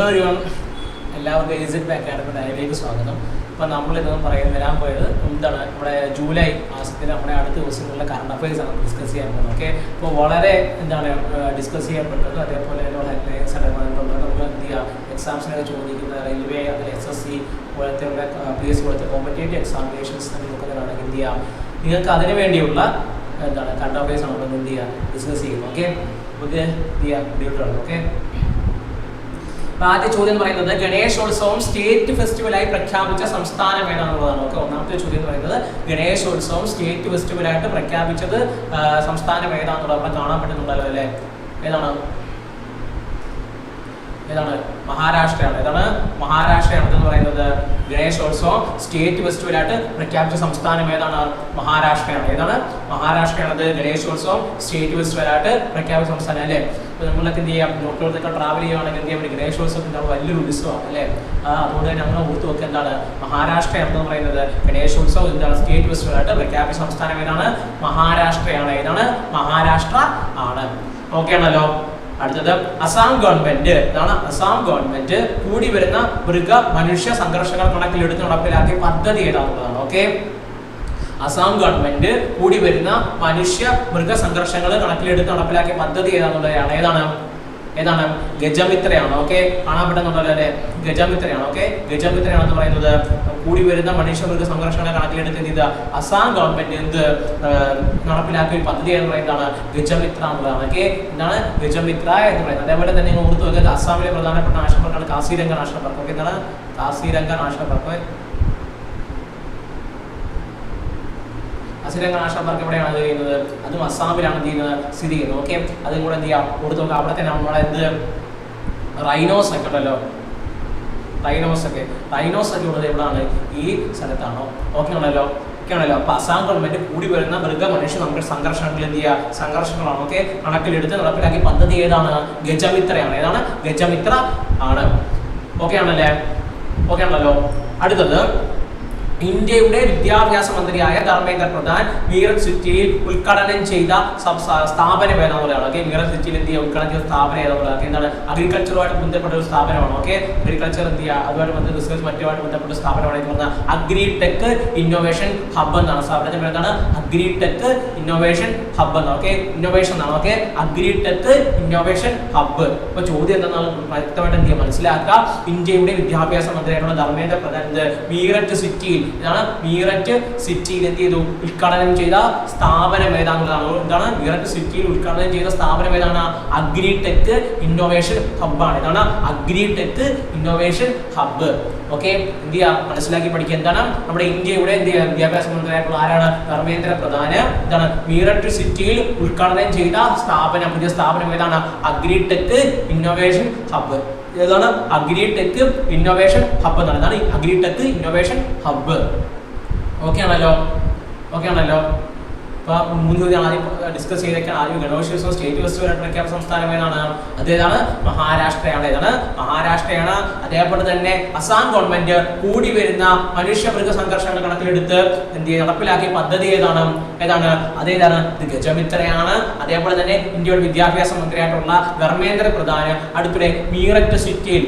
Hello everyone എല്ലാവർക്കും എയ്സിഡ് back academy ഡയറിയിലേക്ക് സ്വാഗതം നമ്മൾ ഇതൊന്നും പറയാൻ വരാൻ പോയത് എന്താണ്? നമ്മുടെ ജൂലൈ മാസത്തിൽ നമ്മുടെ അടുത്ത ദിവസങ്ങളിലെ കറണ്ട് അഫയേഴ്സ് ആണ് ഡിസ്കസ് ചെയ്യാൻ പോകുന്നത്. ഓക്കെ അപ്പോൾ വളരെ എന്താണ് ഡിസ്കസ് ചെയ്യപ്പെട്ടത് അതേപോലെ തന്നെ അടങ്ങുന്നുണ്ട് നമുക്ക് എന്ത് എക്സാംസിനൊക്കെ ചോദിക്കുന്ന റെയിൽവേ അതിൽ എസ് എസ് സി പോലത്തെ പി എസ് സി പോലത്തെ കോമ്പറ്റേറ്റീവ് എക്സാമിനേഷൻസ് നോക്കുന്നതാണ് എന്ത് ചെയ്യാം? നിങ്ങൾക്ക് അതിനു വേണ്ടിയുള്ള എന്താണ് കറണ്ട് അഫയേഴ്സ് ആണ് നമ്മൾ എന്ത് ചെയ്യുക ഡിസ്കസ് ചെയ്യുന്നത്. ഓക്കെ നമുക്ക് എന്ത് ചെയ്യാം വീഡിയോ ഓക്കെ ആദ്യ ചോദ്യം എന്ന് പറയുന്നത് ഗണേശോത്സവം സ്റ്റേറ്റ് ഫെസ്റ്റിവലായി പ്രഖ്യാപിച്ച സംസ്ഥാനം ഏതാണെന്നുള്ളതാണ് ഓക്കെ ഒന്നാമത്തെ ചോദ്യം എന്ന് പറയുന്നത് ഗണേശോത്സവം സ്റ്റേറ്റ് ഫെസ്റ്റിവലായിട്ട് പ്രഖ്യാപിച്ചത് സംസ്ഥാനം ഏതാണെന്നുള്ളത് അപ്പം കാണാൻ പറ്റുന്നുണ്ടല്ലോ അല്ലേ? ഏതാണ്? ഏതാണ്? മഹാരാഷ്ട്രയാണ്. ഏതാണ്? മഹാരാഷ്ട്രയാണ് എന്ന് പറയുന്നത്. ഗണേശോത്സവം സ്റ്റേറ്റ് ഫെസ്റ്റിവലായിട്ട് പ്രഖ്യാപിച്ച സംസ്ഥാനം ഏതാണ്? മഹാരാഷ്ട്രയാണ്. ഏതാണ്? മഹാരാഷ്ട്രയാണത്. ഗണേശോത്സവം സ്റ്റേറ്റ് ഫെസ്റ്റിവലായിട്ട് പ്രഖ്യാപിച്ച സംസ്ഥാനം അല്ലേ? അപ്പോൾ നമ്മളൊക്കെ എന്ത് ചെയ്യാം നോട്ടിലോട്ടൊക്കെ ട്രാവൽ ചെയ്യുകയാണെങ്കിൽ എന്ത് ചെയ്യാം ഒരു ഗണേശോത്സവത്തിന്റെ അവിടെ വലിയൊരു ഉത്സവമാണ് അല്ലേ? ആ, അതുകൊണ്ട് തന്നെ നമ്മൾ ഓർത്ത് നോക്കുക എന്താണ്? മഹാരാഷ്ട്ര എന്ന് പറയുന്നത് ഗണേശോത്സവം എന്താണ്? സ്റ്റേറ്റ് ഫെസ്റ്റിവലായിട്ട് പ്രഖ്യാപിച്ച സംസ്ഥാനം ഏതാണ്? മഹാരാഷ്ട്രയാണ്. ഏതാണ്? മഹാരാഷ്ട്ര ആണ്. ഓക്കെ ആണല്ലോ. അടുത്തത് അസാം ഗവൺമെന്റ്. ഇതാണ് അസാം ഗവൺമെന്റ്. കൂടി വരുന്ന മൃഗ മനുഷ്യ സംഘർഷങ്ങൾ കണക്കിലെടുത്ത് നടപ്പിലാക്കിയ പദ്ധതി ഏതാണെന്നുള്ളതാണ് ഓക്കെ അസാം ഗവൺമെന്റ് കൂടി വരുന്ന മനുഷ്യ മൃഗ സംഘർഷങ്ങൾ കണക്കിലെടുത്ത് നടപ്പിലാക്കിയ പദ്ധതി ഏതാണെന്നുള്ളതാണ് ഏതാണ്? ഏതാണ്? ഗജമിത്രയാണ്. ഓക്കെ? അല്ലെ? ഗജമിത്രയാണ്. ഓക്കെ? ഗജമിത്രയാണെന്ന് പറയുന്നത് കൂടി വരുന്ന മനുഷ്യ മൃഗ സംഘർഷങ്ങളെ കണക്കിലെടുത്ത് ചെയ്ത അസാം ഗവൺമെന്റ് എന്ത് നടപ്പിലാക്കിയ ഒരു പദ്ധതി എന്ന് പറയുന്നതാണ് ഗജമിത്ര എന്നുള്ളതാണ്. ഓക്കെ? എന്താണ്? ഗജമിത്ര എന്ന് പറയുന്നത്. അതേപോലെ തന്നെ നിങ്ങൾ ഓർത്ത് വെക്കുന്നത് അസാമിലെ പ്രധാനപ്പെട്ട നാഷണൽ പാർക്കാണ് കാസിരംഗ നാഷണൽ പാർക്ക്. ഓക്കെ? എന്താണ്? Kaziranga national park. Kaziranga national park എവിടെയാണ് ചെയ്യുന്നത്? അതും അസ്സാമിലാണ് എന്ത് ചെയ്യുന്നത് സ്ഥിതി ചെയ്യുന്നത്. ഓക്കെ അതും കൂടെ എന്ത് ചെയ്യാം? കൊടുത്തു നോക്കാം അവിടെ തന്നെ നമ്മളെ എന്ത് റൈനോസ് ഒക്കെ ഉണ്ടല്ലോ. റൈനോസ് ഒക്കെ. റൈനോസ് ഒക്കെ ഉള്ളത് എവിടെയാണ് ഈ സ്ഥലത്താണോ. ഓക്കെ ആണല്ലോ? ഓക്കെ ആണല്ലോ? അപ്പൊ അസാം ഗവൺമെന്റ് കൂടി വരുന്ന മൃഗ മനുഷ്യ നമുക്ക് സംഘർഷങ്ങൾ എന്ത് ചെയ്യുക സംഘർഷങ്ങളാണ്. ഓക്കെ കണക്കിലെടുത്ത് നടപ്പിലാക്കിയ പദ്ധതി ഏതാണ്? ഗജമിത്രയാണ്. ഏതാണ്? ഗജമിത്ര ആണ്. ഓക്കെ ആണല്ലേ? ഓക്കെ ആണല്ലോ? അടുത്തത് ഇന്ത്യയുടെ വിദ്യാഭ്യാസ മന്ത്രിയായ ധർമ്മേന്ദ്ര പ്രധാൻ മീററ്റ് സിറ്റിയിൽ ഉദ്ഘാടനം ചെയ്ത സ്ഥാപനം ഏതാ ഏതാണെന്നുള്ളതാണ് ഓക്കെ മീററ്റ് സിറ്റിയിൽ ചെയ്യുക? ഉദ്ഘാടനം ചെയ്ത സ്ഥാപനം ഏതാ പോലെയാണ്? എന്താണ്? അഗ്രികൾച്ചറുമായിട്ട് ബന്ധപ്പെട്ട ഒരു സ്ഥാപനമാണ്. ഓക്കെ അഗ്രികൾച്ചർ എന്ത് ചെയ്യുക? അതുമായിട്ട് ബന്ധം റിസർച്ച് മറ്റുമായിട്ട് ബന്ധപ്പെട്ട സ്ഥാപനമാണ് ഇത് പറഞ്ഞാൽ അഗ്രി ടെക് ഇന്നോവേഷൻ ഹബ് എന്നാണ് സ്ഥാപനത്തിന്റെ പേര് എന്താണ് അഗ്രി ടെക് ഇന്നോവേഷൻ ഹബ് എന്നാണ്. ഓക്കെ ഇന്നോവേഷൻ എന്നാണ്. Okay agri tech innovation hub അപ്പൊ ചോദ്യം എന്താണെന്ന് വ്യക്തമായിട്ട് എന്ത് ചെയ്യുക? മനസ്സിലാക്കുക. ഇന്ത്യയുടെ വിദ്യാഭ്യാസ മന്ത്രിയായിട്ടുള്ള ധർമ്മേന്ദ്ര പ്രധാൻ എന്ത്? മീററ്റ് സിറ്റിയിൽ ഇതാണ് മീററ്റ് സിറ്റിയിൽ എന്ത് ചെയ്തു? ഉദ്ഘാടനം ചെയ്ത സ്ഥാപനം ഏതാണെന്നുള്ളതാണ് എന്താണ്? മീററ്റ് സിറ്റിയിൽ ഉദ്ഘാടനം ചെയ്ത സ്ഥാപനം ഏതാണ്? അഗ്രി ടെക് ഇന്നോവേഷൻ ഹബ്ബാണ് ഇതാണ് agri tech innovation hub okay ചെയ്യുക മനസ്സിലാക്കി പഠിക്കുക. എന്താണ്? നമ്മുടെ ഇന്ത്യയുടെ വിദ്യാഭ്യാസ മന്ത്രിയായിട്ടുള്ള ആരാണ്? ധർമ്മേന്ദ്ര പ്രധാന്. എന്താണ് മീററ്റ് സിറ്റിയിൽ ഉദ്ഘാടനം ചെയ്ത സ്ഥാപനം. പുതിയ സ്ഥാപനം ഏതാണ്? അഗ്രി ടെക് ഇന്നോവേഷൻ ഹബ്ബ് ഏതാണ്? അഗ്രി ടെക് ഇന്നോവേഷൻ ഹബ്ബ് എന്നാണ് agri tech innovation hub okay ആണല്ലോ? ഓക്കെ ആണല്ലോ? അപ്പൊ മൂന്ന് ചോദ്യം ആദ്യം ഡിസ്കസ് ചെയ്തൊക്കെ ആദ്യം ഗണേശോത്സവം സ്റ്റേറ്റ് ഫെസ്റ്റിവൽ പ്രഖ്യാപ സംസ്ഥാനം ഏതാണ് അതേതാണ് മഹാരാഷ്ട്രയാണ്. ഏതാണ് മഹാരാഷ്ട്രയാണ്. അതേപോലെ തന്നെ അസാം ഗവൺമെന്റ് കൂടി വരുന്ന മനുഷ്യ മൃഗ സംഘർഷങ്ങൾ കണക്കിലെടുത്ത് എന്ത് നടപ്പിലാക്കിയ പദ്ധതി ഏതാണ്? ഏതാണ്? അതേതാണ് ഇത് ഗജമിത്രയാണ്. അതേപോലെ തന്നെ ഇന്ത്യയുടെ വിദ്യാഭ്യാസ മന്ത്രിയായിട്ടുള്ള ധർമ്മേന്ദ്ര പ്രധാന് അടുത്തിടെ മീററ്റ് സിറ്റിയിൽ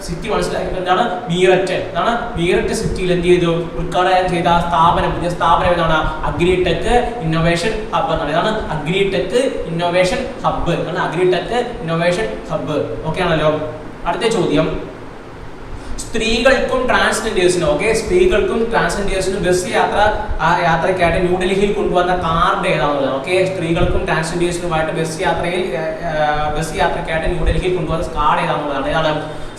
സിറ്റി മനസ്സിലാക്കിയത് എന്താണ്? മീററ്റ്. എന്താണ്? മീററ്റ് സിറ്റിയിൽ എന്ത് ചെയ്തു? ഉദ്ഘാടനം ചെയ്ത സ്ഥാപനം പുതിയ സ്ഥാപനം ഏതാണ്? അഗ്രിടെക് ഇന്നോവേഷൻ ഹബ്ബ് എന്നാണ് ഇതാണ് അഗ്രിടെക് ഇന്നോവേഷൻ ഹബ്ബ് ആണ് അഗ്രിടെക് ഇന്നോവേഷൻ ഹബ്ബ് ഓക്കെ ആണല്ലോ. അടുത്ത ചോദ്യം. സ്ത്രീകൾക്കും ട്രാൻസ്ജെൻഡേഴ്സിനും ഓക്കെ സ്ത്രീകൾക്കും ട്രാൻസ്ജെൻഡേഴ്സിനും ബസ് യാത്ര ആ യാത്രയ്ക്കായിട്ട് ന്യൂഡൽഹിയിൽ കൊണ്ടുവന്ന കാർഡ് ഏതാണുള്ളത് ഓക്കെ സ്ത്രീകൾക്കും ട്രാൻസ്ജെൻഡേഴ്സിനുമായിട്ട് ബസ് യാത്രയിൽ ബസ് യാത്രയ്ക്കായിട്ട് ന്യൂഡൽഹിയിൽ കൊണ്ടുവന്ന കാർഡ് ഏതാണെന്നുള്ളതാണ് ഏതാണ്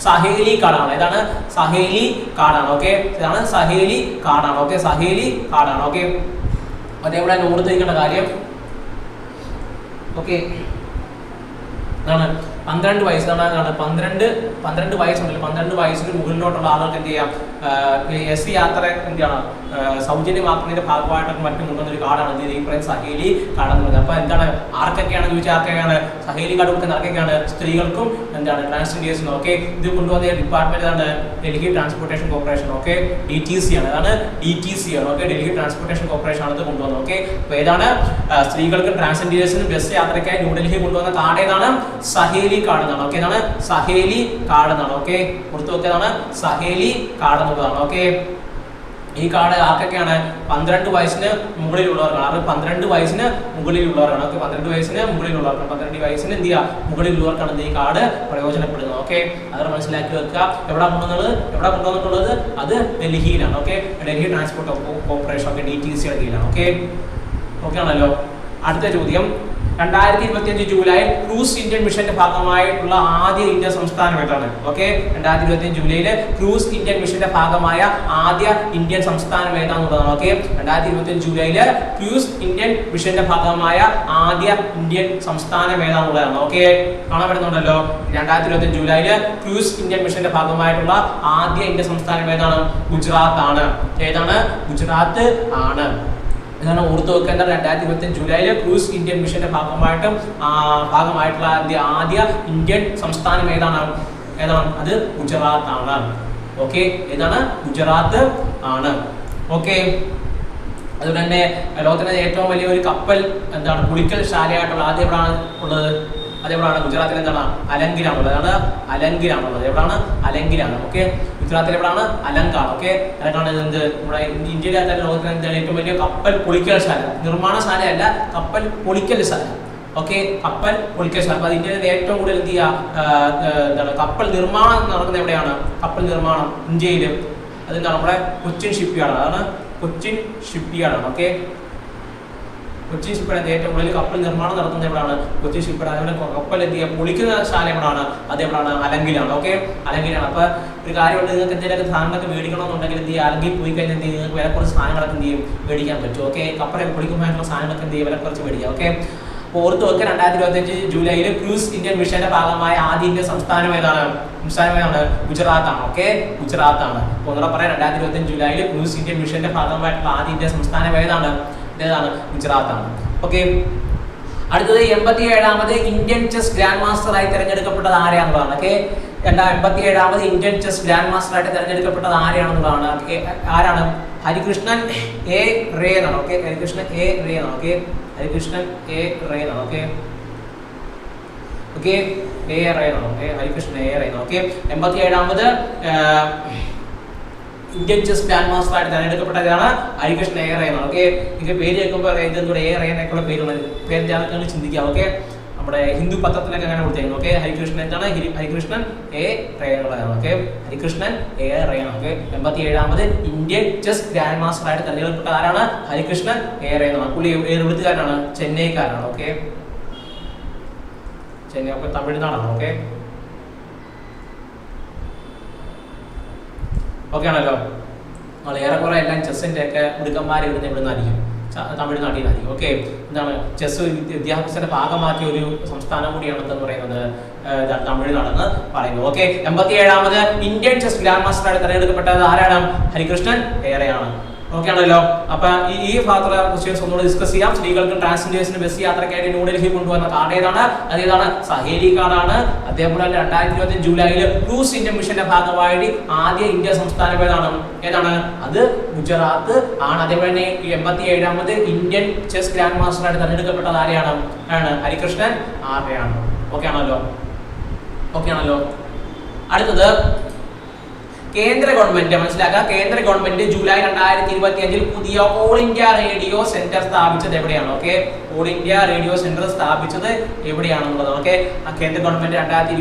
സഹേലി കാർഡാണ് ഏതാണ് സഹേലി കാർഡാണ് ഓക്കെ ഇതാണ് സഹേലി കാർഡാണ് ഓക്കെ സഹേലി കാർഡാണ് ഓക്കെ അതേപോലെ തന്നെ ഓർത്തിരിക്കേണ്ട കാര്യം ഓക്കെ എന്താണ് പന്ത്രണ്ട് വയസ്സ് എന്താണ് പന്ത്രണ്ട് പന്ത്രണ്ട് വയസ്സുണ്ടല്ലോ പന്ത്രണ്ട് വയസ്സിന് മുകളിലോട്ടുള്ള ആളുകൾക്ക് എന്ത് ചെയ്യാം? എസ് സി യാത്ര എന്ത് ചെയ്യണം? ആ, സൗജന്യമാക്കുന്നതിന്റെ ഭാഗമായിട്ടൊക്കെ മറ്റും കൊണ്ടുവന്നൊരു കാർഡാണ് പറയുന്ന സഹേലി കാർഡ് എന്ന് പറയുന്നത്. അപ്പൊ എന്താണ്? ആർക്കൊക്കെയാണ് ചോദിച്ചാൽ ആർക്കൊക്കെയാണ്? സഹേലി കാർഡ് കൊടുക്കുന്ന ആർക്കൊക്കെയാണ് സ്ത്രീകൾക്കും എന്താണ് ട്രാൻസ്ജെൻഡേഴ്സിനും ഓക്കെ ഇത് കൊണ്ടുവന്ന ഡിപ്പാർട്ട്മെന്റ് ആണ് Delhi transportation corporation okay? D T C ആണ്. അതാണ് ഡി ടി സി ആണ് ഓക്കെ? ഡൽഹി ട്രാൻസ്പോർട്ടേഷൻ കോർപ്പറേഷൻ ആണ് ഇത് കൊണ്ടുവന്നത് ഓക്കെ? അപ്പൊ ഏതാണ്? സ്ത്രീകൾക്ക് ട്രാൻസ്ജെൻഡേഴ്സിനും ബസ് യാത്രയ്ക്കായി ന്യൂഡൽഹി കൊണ്ടുവന്ന കാർഡ് ഏതാണ്? സഹേലി കാർഡ് എന്നാണ് ഓക്കെ? ഇതാണ് സഹേലി കാർഡ് എന്നാണ് ഓക്കെ? കൊടുത്തു നോക്കിയതാണ് സഹേലി കാർഡ് എന്നുള്ളതാണ് ഓക്കെ? ഈ കാർഡ് ആർക്കൊക്കെയാണ്? പന്ത്രണ്ട് വയസ്സിന് മുകളിലുള്ളവർക്കാണ്. അത് പന്ത്രണ്ട് വയസ്സിന് മുകളിലുള്ളവർക്കാണ്. ഓക്കെ പന്ത്രണ്ട് വയസ്സിന് മുകളിലുള്ളവർക്കാണ്. പന്ത്രണ്ട് വയസ്സിന് എന്ത് ചെയ്യുക മുകളിലുള്ളവർക്കാണ് ഈ കാർഡ് പ്രയോജനപ്പെടുന്നത്. ഓക്കെ അത് മനസ്സിലാക്കി വെക്കുക. എവിടെ കൊണ്ടുവന്നത്? എവിടെ കൊണ്ടുവന്നിട്ടുള്ളത്? അത് ഡൽഹിയിലാണ്. Okay Delhi transport corporation okay D T സിയുടെ കീഴിലാണ്. ഓക്കെ ഓക്കെ ആണല്ലോ അടുത്ത ചോദ്യം. രണ്ടായിരത്തി ഇരുപത്തി അഞ്ച് ജൂലൈ ക്രൂസ് ഇന്ത്യൻ മിഷന്റെ ഭാഗമായിട്ടുള്ള ആദ്യ ഇന്ത്യൻ സംസ്ഥാനം ഏതാണ് ഓക്കെ രണ്ടായിരത്തി ഇരുപത്തി അഞ്ച് ജൂലൈയിൽ ക്രൂസ് ഇന്ത്യൻ മിഷന്റെ ഭാഗമായ ആദ്യ ഇന്ത്യൻ സംസ്ഥാനം ഏതാണെന്നുള്ളതാണ് ഓക്കെ രണ്ടായിരത്തി ഇരുപത്തി അഞ്ച് ജൂലൈയിൽ ക്രൂസ് ഇന്ത്യൻ മിഷന്റെ ഭാഗമായ ആദ്യ ഇന്ത്യൻ സംസ്ഥാനം ഏതാണെന്നുള്ളതാണ് ഓക്കെ കാണാൻ പറ്റുന്നുണ്ടല്ലോ? രണ്ടായിരത്തി ഇരുപത്തി അഞ്ച് ജൂലൈയിൽ ക്രൂസ് ഇന്ത്യൻ മിഷന്റെ ഭാഗമായിട്ടുള്ള ആദ്യ ഇന്ത്യൻ സംസ്ഥാനം ഏതാണ്? ഗുജറാത്ത് ആണ് ഏതാണ്? ഗുജറാത്ത് ആണ്. ഇതാണ് ഓർത്ത് വെക്കേണ്ട രണ്ടായിരത്തി ഇരുപത്തി ജൂലൈയിലെ ക്രൂസ് ഇന്ത്യൻ മിഷന്റെ ഭാഗമായിട്ടും ഭാഗമായിട്ടുള്ള ആദ്യ ആദ്യ ഇന്ത്യൻ സംസ്ഥാനം ഏതാണ്? ഏതാണ്? അത് ഗുജറാത്ത് ആണ് ഓക്കെ? ഏതാണ്? ഗുജറാത്ത് ആണ്. ഓക്കെ? അതുകൊണ്ട് തന്നെ ലോകത്തിലെ ഏറ്റവും വലിയ ഒരു കപ്പൽ എന്താണ്? കുളിക്കൽ ശാലയായിട്ടുള്ള ആദ്യം എവിടെയാണ് ഉള്ളത്? അതെവിടെയാണ് ഗുജറാത്തിൽ എന്താണ്? അലങ്കിലാണുള്ളത് അതാണ് അലങ്കിലാണുള്ളത് എവിടാണ്? അലങ്കിലാണ്. ഓക്കെ? ഗുജറാത്തിൽ എവിടാണ്? അലങ്കാണ് ഓക്കെ? അലങ്കാണ് എന്ത്? നമ്മുടെ ഇന്ത്യയിലെ തന്നെ ലോകത്തിലെ എന്താണ് ഏറ്റവും വലിയ കപ്പൽ പൊളിക്കൽ ശാല. നിർമ്മാണശാലയല്ല കപ്പൽ പൊളിക്കൽ ശാല. ഓക്കെ? കപ്പൽ പൊളിക്കൽ ശാല. അപ്പോൾ ഇന്ത്യയിലെ ഏറ്റവും കൂടുതൽ എന്ത് ചെയ്യുക? എന്താണ്? കപ്പൽ നിർമ്മാണം നടക്കുന്നത് എവിടെയാണ്? കപ്പൽ നിർമ്മാണം ഇന്ത്യയിൽ അതെന്താണ്? നമ്മുടെ കൊച്ചിൻ ഷിപ്പ്യാർഡ് അതാണ് കൊച്ചിൻ ഷിപ്പ്യാർഡാണ്. ഓക്കെ? കൊച്ചി ഷിപ്പ്യാർഡ് ഏറ്റവും കൂടുതൽ കപ്പൽ നിർമ്മാണം നടത്തുന്നത് എവിടെയാണ് കൊച്ചി ഷിപ്പ്യാർഡ് അതുപോലെ ചെയ്യുക പൊളിക്കുന്ന ശാല എവിടെയാണ് അത് എവിടെയാണ് അലങ്കിലാണ്. ഓക്കെ അലങ്കിലാണ്. അപ്പൊ ഒരു കാര്യമുണ്ട് നിങ്ങൾക്ക് എന്തെങ്കിലും സാധനങ്ങളൊക്കെ മേടിക്കണമെന്നുണ്ടെങ്കിൽ എന്ത് ചെയ്യുക അലങ്കിൽ പോയി കഴിഞ്ഞാൽ എന്ത് ചെയ്യും? നിങ്ങൾക്ക് വില കുറച്ച് സാധനങ്ങളൊക്കെ എന്ത് ചെയ്യും? മേടിക്കാൻ പറ്റും. ഓക്കെ കപ്പലൊക്കെ പൊളിക്കുമ്പോഴായിട്ടുള്ള സാധനങ്ങളൊക്കെ എന്ത് ചെയ്യും? വില കുറച്ച് മേടിക്കാം. ഓക്കെ ഓർത്ത് വെക്കുക രണ്ടായിരത്തി ഇരുപത്തഞ്ച് ജൂലൈയിൽ ക്രൂസ് ഇന്ത്യൻ മിഷന്റെ ഭാഗമായ ആദ്യ ഇന്ത്യൻ സംസ്ഥാനം ഏതാണ്? സംസ്ഥാനം ഏതാണ്? ഗുജറാത്ത് ആണ് ഓക്കെ ഗുജറാത്ത് അപ്പോൾ ഒന്നുകൂടെ പറയാം രണ്ടായിരത്തി ഇരുപത്തഞ്ച് ജൂലൈയിൽ ക്രൂസ് ഇന്ത്യൻ മിഷന്റെ ഭാഗമായിട്ടുള്ള ആദ്യ ഇന്ത്യൻ സംസ്ഥാനം ഏതാണ്? ഏതാണ്? ഗുജറാത്ത് ആണ് ഓക്കെ അടുത്തത് എൺപത്തി ഏഴാമത് ഇന്ത്യൻ ചെസ് ഗ്രാൻഡ് മാസ്റ്റർ ആയി തിരഞ്ഞെടുക്കപ്പെട്ടത് ആരെയാണെന്നുള്ളതാണ്. ഓക്കെ രണ്ടാ എൺപത്തി ഏഴാമത് ഇന്ത്യൻ ചെസ് ഗ്രാൻഡ് മാസ്റ്റർ ആയിട്ട് തിരഞ്ഞെടുക്കപ്പെട്ടത് ആരെയാണെന്നുള്ളതാണ്. ആരാണ്? ഹരികൃഷ്ണൻ എ. റേ എന്നാണ് ഓക്കെ ഹരികൃഷ്ണൻ എ. റേ എന്നാണ് ഓക്കെ ഹരികൃഷ്ണൻ എ. റേ എന്നാണ് ഓക്കെ ഓക്കെ എ. റേ എന്നാണ് ഓക്കെ ഹരികൃഷ്ണൻ എ. റേ എന്നാണ് ഓക്കെ എൺപത്തി ഏഴാമത് ഇന്ത്യൻ ചെസ് ഗ്രാൻഡ് മാസ്റ്റർ ആയിട്ട് തിരഞ്ഞെടുക്കപ്പെട്ടതാണ് ഹരികൃഷ്ണൻ എ റയൻ ഓക്കെ നിങ്ങൾ പേര് കേൾക്കുമ്പോൾ ഇതെന്തൂടെ എ റയൻ എന്നൊക്കെയുള്ള പേരുള്ളത് പേര് ചിന്തിക്കുക ഓക്കെ നമ്മുടെ ഹിന്ദു പത്രത്തിലൊക്കെ അങ്ങനെ കൊടുത്തേക്കും ഓക്കെ ഹരികൃഷ്ണൻ എന്താണ്? ഹരികൃഷ്ണൻ എ റേ എന്നുള്ളതാണ് okay Harikrishnan A Rayan okay എൺപത്തി ഏഴാമത് ഇന്ത്യൻ ചെസ് ഗ്രാൻഡ് മാസ്റ്റർ ആയിട്ട് തിരഞ്ഞെടുക്കപ്പെട്ട ആരാണ്? ഹരികൃഷ്ണൻ എ റയൻ പുള്ളി എഴുപത്തുകാരനാണ് ചെന്നൈക്കാരാണ് ഓക്കെ ചെന്നൈ ഒക്കെ തമിഴ്നാടാണ് ഓക്കെ ഓക്കെ ആണല്ലോ ഏറെക്കുറെ എല്ലാം ചെസ്സിന്റെ ഒക്കെ മിടുക്കന്മാർ ഇവിടുന്ന് ഇവിടെ നിന്നായിരിക്കും തമിഴ്നാട്ടിൽ നിന്നായിരിക്കും ഓക്കെ. എന്താണ് ചെസ് വിദ്യാഭ്യാസത്തിന്റെ ഭാഗമാക്കിയ ഒരു സംസ്ഥാനം കൂടിയാണ് എന്ന് പറയുന്നത് തമിഴ്നാടെന്ന് പറയുന്നു. ഓക്കെ. എൺപത്തി ഏഴാമത് ഇന്ത്യൻ ചെസ് ഗ്രാൻഡ് മാസ്റ്ററായിട്ട് തിരഞ്ഞെടുക്കപ്പെട്ടത് ആരാണ്? ഹരികൃഷ്ണൻ ഏറെയാണ്. ഓക്കെ ആണല്ലോ അപ്പൊ ഈ ഈ ഭാഗത്തുള്ള ക്വസ്റ്റ്യൻസ് ഒന്നുകൂടെ ഡിസ്കസ് ചെയ്യാം. സ്ത്രീകൾക്കും ട്രാൻസ്ജെൻഡേഴ്സിന് ബസ് യാത്രക്കായിട്ട് ന്യൂഡൽഹി കൊണ്ടുവന്ന കാർഡ് ഏതാണ്? അതേതാണ് സഹേലി കാർഡാണ് അതേപോലെ രണ്ടായിരത്തി ഇരുപത്തി ജൂലൈയിൽ ക്രൂസ് ഇന്ത്യൻ മിഷന്റെ ഭാഗമായിട്ട് ആദ്യ ഇന്ത്യ സംസ്ഥാനം ഏതാണ്? ഏതാണ് അത് ഗുജറാത്ത് ആണ്. അതേപോലെ തന്നെ എൺപത്തി ഏഴാമത് ഇന്ത്യൻ ചെസ് ഗ്രാൻഡ് മാസ്റ്ററായിട്ട് തെരഞ്ഞെടുക്കപ്പെട്ടത് ആരെയാണ്? ആണ്. ഹരികൃഷ്ണൻ ആരെയാണ്? ഓക്കെ ആണല്ലോ ഓക്കെ ആണല്ലോ അടുത്തത് കേന്ദ്ര ഗവൺമെന്റ് മനസ്സിലാക്കുക കേന്ദ്ര ഗവൺമെന്റ് ജൂലൈ രണ്ടായിരത്തി ഇരുപത്തി അഞ്ചിൽ പുതിയ ഓൾ ഇന്ത്യ റേഡിയോ സെന്റർ സ്ഥാപിച്ചത് എവിടെയാണ്? Okay? All India radio centre സ്ഥാപിച്ചത് എവിടെയാണെന്നുള്ളത് ഓക്കെ? കേന്ദ്ര ഗവൺമെന്റ് രണ്ടായിരത്തി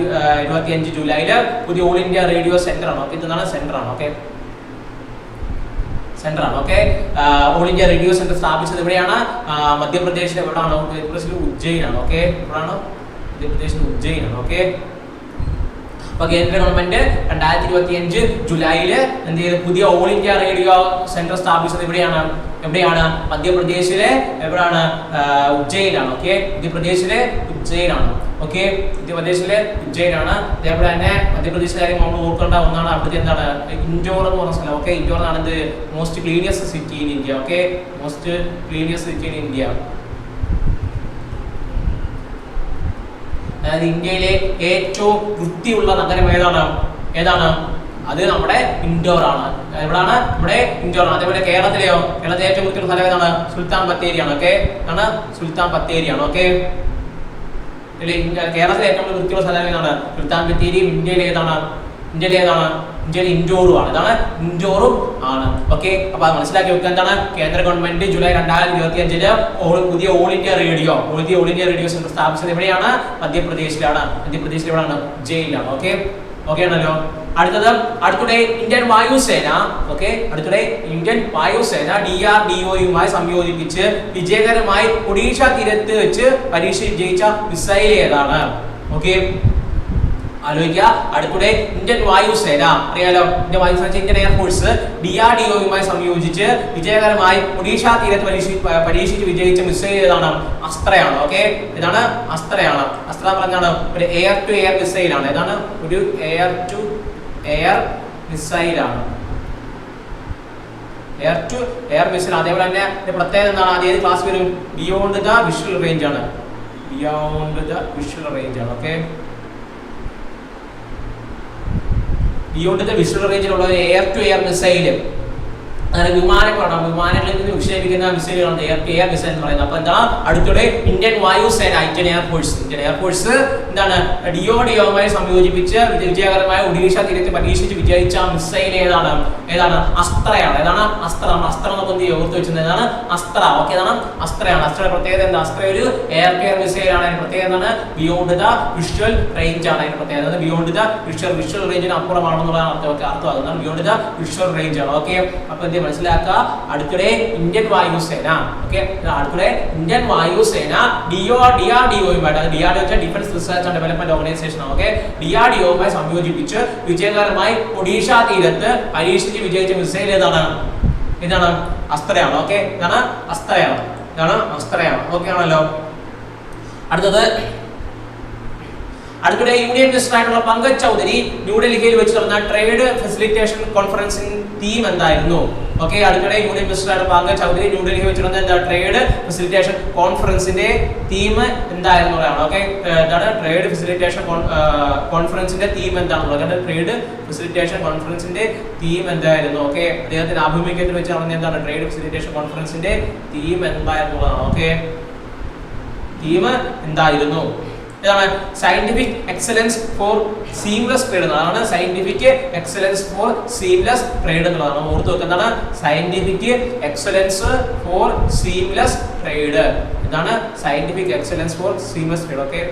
ഇരുപത്തി അഞ്ച് ജൂലൈയിൽ പുതിയ ഓൾ ഇന്ത്യ റേഡിയോ സെന്റർ ആണ് ഓക്കെ ഇതാണ് സെന്റർ ആണ് ഓക്കെ? സെന്റർ ആണ് okay all India radio centre സ്ഥാപിച്ചത് എവിടെയാണ്? മധ്യപ്രദേശിൽ എവിടെയാണ്? ഉജ്ജയിനാണ് ഓക്കെ? എവിടെയാണ് മധ്യപ്രദേശിൽ ഉജ്ജയിനാണ് ഓക്കെ? അപ്പൊ കേന്ദ്ര ഗവൺമെന്റ് രണ്ടായിരത്തി ഇരുപത്തി അഞ്ച് ജൂലൈയിൽ എന്ത് ചെയ്തു? പുതിയ ഓൾ ഇന്ത്യ റേഡിയോ സെന്റർ സ്ഥാപിച്ചത് എവിടെയാണ് എവിടെയാണ്? മധ്യപ്രദേശിലെ എവിടെയാണ് ഉജ്ജയിലാണ്. ഓക്കെ? മധ്യപ്രദേശിലെ ഉജ്ജയിലാണ്. ഓക്കെ? മധ്യപ്രദേശിലെ ഉജ്ജയിലാണ്. അതേപോലെ തന്നെ മധ്യപ്രദേശിലെ കാര്യം നമ്മൾ ഓർക്കേണ്ട ഒന്നാണ് അവിടുത്തെ എന്താണ്? ഇൻഡോർ എന്ന് പറഞ്ഞ സ്ഥലം. ഓക്കെ? ഇൻഡോർ എന്നാണ് എന്ത്? Most cleaniest city in India okay? Most cleaniest city in India അതായത് ഇന്ത്യയിലെ ഏറ്റവും വൃത്തിയുള്ള നഗരം ഏതാണ്? ഏതാണ്? അത് നമ്മുടെ ഇൻഡോർ ആണ്. എവിടാണ് നമ്മുടെ ഇൻഡോർ ആണ്. അതേപോലെ കേരളത്തിലെയോ? കേരളത്തിലെ ഏറ്റവും വൃത്തിയുള്ള സ്ഥലം ഏതാണ്? സുൽത്താൻ ബത്തേരിയാണ് ഓക്കെ ആണ് സുൽത്താൻ ബത്തേരിയാണ് ഓക്കെ കേരളത്തിലെ ഏറ്റവും വൃത്തിയുള്ള സ്ഥലം ഏതാണ്? സുൽത്താൻ ബത്തേരിയും ഇന്ത്യയിലെ ഏതാണ്? ഇന്ത്യയിൽ ഏതാണ്? ഇന്ത്യയിൽ ഇൻഡോറും ആണ്. ഇതാണ് ഇൻഡോറും ആണ്. ഓക്കെ അപ്പൊ അത് മനസ്സിലാക്കി വെക്കുക. എന്താണ്? കേന്ദ്ര ഗവൺമെന്റ് ജൂലൈ രണ്ടായിരത്തി ഇരുപത്തി അഞ്ചിൽ പുതിയ ഓൾ ഇന്ത്യ റേഡിയോ പുതിയ ഓൾ ഇന്ത്യ റേഡിയോ സെന്റർ സ്ഥാപിച്ചത് എവിടെയാണ്? മധ്യപ്രദേശിലാണ്. മധ്യപ്രദേശിൽ എവിടെയാണ് ജയിലിലാണ്. ഓക്കെ ഓക്കെ ആണല്ലോ. അടുത്തത് അടുത്തിടെ ഇന്ത്യൻ വായുസേന ഓക്കെ അടുത്തിടെ ഇന്ത്യൻ വായുസേന ഡി ആർ ഡി ഒയുമായി സംയോജിപ്പിച്ച് വിജയകരമായി ഒഡീഷ തീരത്ത് വെച്ച് പരീക്ഷ വിജയിച്ച മിസൈൽ ഏതാണ്? ഓക്കെ ആലോചിക്കുക. അടുത്തിടെ ഇന്ത്യൻ വായുസേന. അറിയാലോ Indian വായുസേന Indian air force D R D ഒയുമായി സംയോജിച്ച് വിജയകരമായി ഒഡീഷ തീരത്ത് പരീക്ഷ പരീക്ഷിച്ച് വിജയിച്ച മിസൈൽ ഏതാണ്? അസ്ത്രയാണ്. ഓക്കെ ഇതാണ് അസ്ത്രയാണ്. അസ്ത്ര പറഞ്ഞാണ് ഒരു എയർ ടു എയർ മിസൈൽ ആണ്. ഇതാണ് ഒരു എയർ ടു എയർ മിസൈലാണ് എയർ ടു എയർ മിസൈൽ അതേപോലെ തന്നെ പ്രത്യേകത എന്താണ്? അത് ഏത് ക്ലാസ് വരും? ബിയോണ്ട് ദ വിഷ്വൽ റേഞ്ച് ആണ്. ബിയോണ്ട് ദ വിഷ്വൽ റേഞ്ച് ആണ്. ഓക്കെ ബിയോണ്ട് ദ വിഷ്വൽ റേഞ്ചിലുള്ള ഒരു എയർ ടു എയർ മിസൈൽ അങ്ങനെ വിമാനങ്ങളാണ്. വിമാനങ്ങളിൽ നിന്ന് വിക്ഷേപിക്കുന്ന മിസൈലുകളാണ് എയർ ടു മിസൈൽ എന്ന് പറയുന്നത്. അപ്പൊ എന്താ? അടുത്തിടെ Indian വായുസേന Indian air force Indian air force എന്താണ്? ഡിഒ ഡിഒമായി സംയോജിപ്പിച്ച് വിജ- വിജയകരമായ ഒഡീഷ തീരത്ത് പരീക്ഷിച്ച് വിജയിച്ച മിസൈൽ ഏതാണ്? ഏതാണ്? അസ്ത്രയാണ്. ഏതാണ്? അസ്ത്രം അസ്ത്രം നമുക്ക് എന്ത്? ഓർത്ത് വെച്ചത് ഏതാണ്? അസ്ത്ര. ഓക്കെ ഏതാണ്? അസ്ത്രയാണ്. അസ്ത്രയുടെ പ്രത്യേകത എന്താ? അസ്ത്ര ഒരു എയർ മിസൈൽ ആണ്. അതിന്റെ പ്രത്യേകത എന്താണ്? ബിയോണ്ട് ദ വിഷ്വൽ റേഞ്ച് ആണ് അതിന് പ്രത്യേകത. ബിയോണ്ട് ദ വിഷ്വൽ വിഷ്വൽ റേഞ്ചിന് അപ്പുറമാണെന്നുള്ളതാണ് അർത്ഥം. അർത്ഥമാകുന്നത്. ബിയോണ്ട് ദ വിഷ്വൽ റേഞ്ച് ആണ്. ഓക്കെ അപ്പൊ എന്ത് മനസ്സിലാക്കുക. അടുത്തിടെ ഇന്ത്യൻ വായുസേന ഓക്കെ അടുത്തിടെ Indian വായുസേന D O D R D ഒയുമായിട്ട് D R D വെച്ചാൽ defence research and development organisation okay D R D ഒയുമായി സംയോജിപ്പിച്ച് വിജയകരമായി ഒഡീഷ തീരത്ത് പരീക്ഷിച്ച് വിജയിച്ച മിസൈൽ ഏതാണ്? ഇതാണ് അസ്ത്രയാണ് ഓക്കെ ഇതാണ് അസ്ത്രയാണ് ഇതാണ് അസ്ത്രയാണ് ഓക്കെ ആണല്ലോ? അടുത്തത് അടുത്തിടെ യൂണിയൻ മിനിസ്റ്റർ ആയിട്ടുള്ള പങ്കജ് ചൗധരി ന്യൂഡൽഹിയിൽ വെച്ച് നടന്ന ട്രേഡ് ഫെസിലിറ്റേഷൻ കോൺഫറൻസിംഗ് തീം എന്തായിരുന്നു? ഓക്കെ അടുത്തിടെ യൂണിയൻ മിനിസ്റ്റർ ആയിട്ടുള്ള പങ്കജ് ചൗധരി ന്യൂഡൽഹിയിൽ വെച്ച് നടന്ന എന്താ ട്രേഡ് ഫെസിലിറ്റേഷൻ കോൺഫറൻസിന്റെ തീം എന്തായിരുന്നു പറയണം ഓക്കെ എന്താണ്? ട്രേഡ് ഫെസിലിറ്റേഷൻ കോൺഫറൻസിന്റെ തീം എന്താണെന്നുള്ളത്. ട്രേഡ് ഫെസിലിറ്റേഷൻ കോൺഫറൻസിന്റെ തീം എന്തായിരുന്നു? ഓക്കെ അദ്ദേഹത്തിന്റെ ആഭിമുഖ്യത്തിൽ വെച്ച് നടന്ന എന്താണ്? ട്രേഡ് ഫെസിലിറ്റേഷൻ കോൺഫറൻസിന്റെ തീം എന്തായിരുന്നു ഓക്കെ തീം എന്തായിരുന്നു? ഇതാണ് scientific excellence for seamless trade എന്നതാണ് scientific excellence for seamless trade എന്നുള്ളതാണ് ഓർത്ത് വെക്കുന്നതാണ് scientific excellence for seamless trade ഇതാണ് scientific excellence for seamless trade okay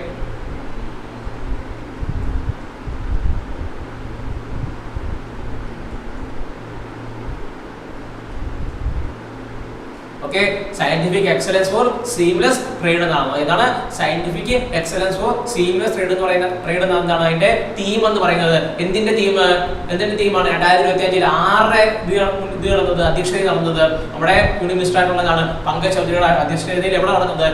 okay scientific excellence for seamless trade എന്നാണ് ഇതാണ് scientific excellence for seamless trade എന്ന് പറയുന്ന trade എന്താണ് അതിന്റെ തീം എന്ന് പറയുന്നത്. എന്തിന്റെ തീം എന്തിന്റെ തീമാണ് രണ്ടായിരത്തി ഇരുപത്തി അഞ്ചിൽ ആറ് ഇത് നടന്നത് അധ്യക്ഷത നടന്നത് നമ്മുടെ യൂണിയൻ മിനിസ്റ്റർ ആയിട്ടുള്ളതാണ്. പങ്കജ് ചൗധരിയുടെ അധ്യക്ഷതയിൽ എവിടെ നടന്നത്?